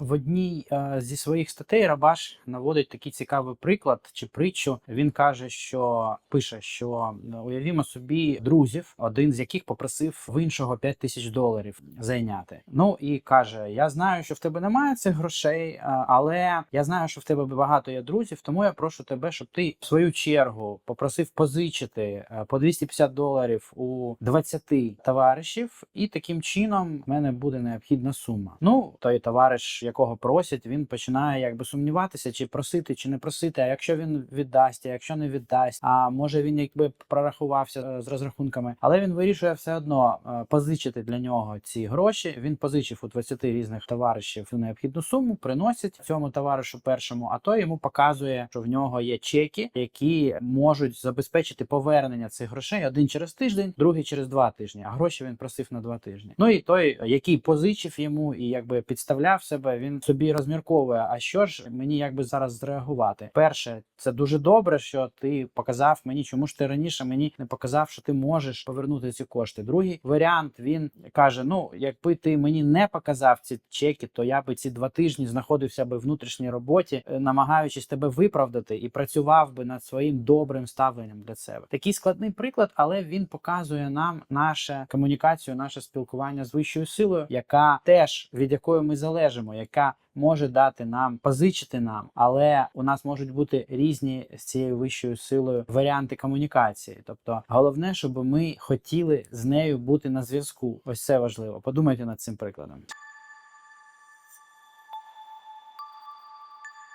в одній е, зі своїх статей Рабаш наводить такий цікавий приклад чи притчу. Він каже, що пише, що е, уявімо собі друзів, один з яких попросив в іншого 5 тисяч доларів зайняти. Ну і каже: Я знаю, що в тебе немає цих грошей, е, але я знаю, що в тебе багато є друзів, тому я прошу тебе, щоб ти в свою чергу попросив позичити по 250 доларів у 20 товаришів, і таким чином в мене буде необхідна сума. Ну той товариш, якого просять, він починає якби сумніватися, чи просити, чи не просити. А якщо він віддасть, а якщо не віддасть, а може він якби прорахувався е, з розрахунками, але він вирішує все одно е, позичити для нього ці гроші. Він позичив у 20 різних товаришів необхідну суму, приносить цьому товаришу першому, а той йому показує, що в нього є чеки, які можуть забезпечити повернення цих грошей один через тиждень, другий через два тижні. А гроші він просив на два тижні. Ну і той, який позичив йому і якби підставляв себе, він собі розмірковує. А що ж мені якби зараз зреагувати? Перше, це дуже добре, що ти показав мені, чому ж ти раніше мені не показав, що ти можеш повернути ці кошти. Другий варіант він каже: Ну, якби ти мені не показав ці чеки, то я би ці два тижні знаходився би в внутрішній роботі, е, намагаючись тебе виправдати і працював би над своїм добрим ставленням для себе. Такий складний приклад, але він показує нам нашу комунікацію, наше спілкування з вищою силою, яка теж від якої ми залежимо, яка може дати нам позичити нам, але у нас можуть бути різні з цією вищою силою варіанти комунікації. Тобто, головне, щоб ми хотіли з нею бути на зв'язку. Ось це важливо. Подумайте над цим прикладом.